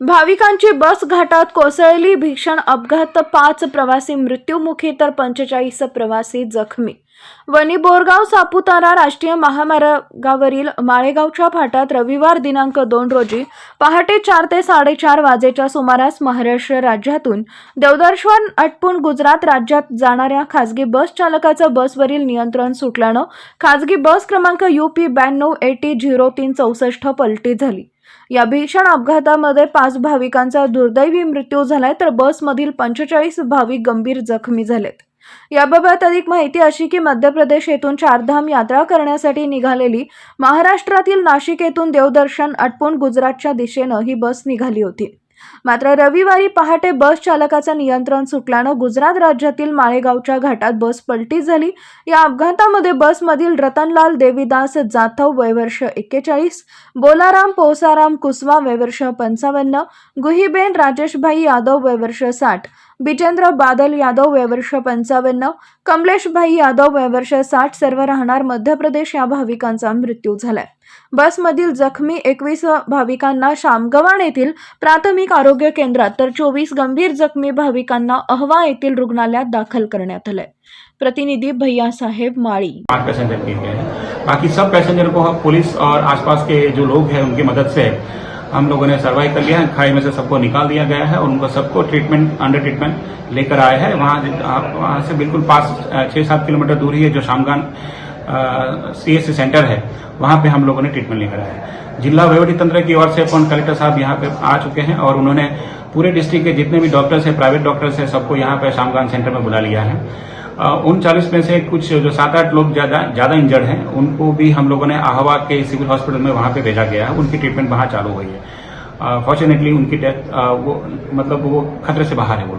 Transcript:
भाविकांची बस घाटात कोसळली. भीषण अपघात पाच प्रवासी मृत्युमुखी तर पंचेचाळीस प्रवासी जखमी. वनी बोरगाव सापुतारा राष्ट्रीय महामार्गावरील माळेगावच्या फाटात रविवार दिनांक दोन रोजी पहाटे चार ते साडेचार वाजेच्या सुमारास महाराष्ट्र राज्यातून देवदर्शन अटपून गुजरात राज्यात जाणाऱ्या खासगी बस चालकाचं बसवरील नियंत्रण सुटल्यानं खासगी बस क्रमांक यू पी ब्याण्णव एटी झिरो तीन चौसष्ट पलटी झाली. या भीषण अपघातामध्ये पाच भाविकांचा दुर्दैवी मृत्यू झालाय तर बसमधील पंचेचाळीस भाविक गंभीर जखमी झालेत. याबाबत अधिक माहिती अशी की मध्य प्रदेश येथून चारधाम यात्रा करण्यासाठी निघालेली महाराष्ट्रातील नाशिक येथून देवदर्शन अटपून गुजरातच्या दिशेनं ही बस निघाली होती. मात्र रविवारी पहाटे बस चालकाचं नियंत्रण सुटल्यानं गुजरात राज्यातील माळेगावच्या घाटात बस पलटी झाली. या अपघातामध्ये बसमधील रतनलाल देवीदास जाधव वयवर्ष एक्केचाळीस बोलाराम पोसाराम कुसवा वयवर्ष पंचावन्न गुहीबेन राजेशभाई यादव वयवर्ष साठ बिजेंद्र बादल यादव वयवर्ष पंचावन्न कमलेशभाई यादव वयवर्ष साठ सर्व राहणार मध्य प्रदेश या भाविकांचा मृत्यू झालाय. बसमधील जखमी एकवीस भाविकांना शामगव्हाण येथील प्राथमिक आरोग्य केंद्रात तर चोवीस गंभीर जखमी भाविकांना अहवा येथील रुग्णालयात दाखल करण्यात आलंय. प्रतिनिधी भैया साहेब माळी. पांच पैसेंजर किए गए हैं बाकी सब पैसेंजर को पुलिस और आसपास के जो लोग हैं उनकी मदद से हम लोगों ने सर्वाइव कर लिया है, खाई में से सबको निकाल दिया गया है और उनको सबको ट्रीटमेंट अंडर ट्रीटमेंट लेकर आए हैं। वहाँ वहाँ से बिल्कुल पास छः सात किलोमीटर दूर ही है जो शामगान सी सेंटर है। वहाँ पे हम लोगों ने ट्रीटमेंट लेकर आया हैं। जिला वहीवटी तंत्र की ओर से अपन कलेक्टर साहब यहाँ पे आ चुके हैं और उन्होंने पूरे डिस्ट्रिक्ट के जितने भी डॉक्टर्स हैं प्राइवेट डॉक्टर्स हैं, सबको यहाँ पे शामगान सेंटर में बुला लिया है। उन चालीस में से कुछ जो सात आठ लोग ज़्यादा ज़्यादा इंजर्ड हैं, उनको भी हम लोगों ने आहवा के सिविल हॉस्पिटल में वहाँ पे भेजा गया है। उनकी ट्रीटमेंट वहाँ चालू हुई है। फॉर्चुनेटली उनकी डेथ वो मतलब वो खतरे से बाहर है वो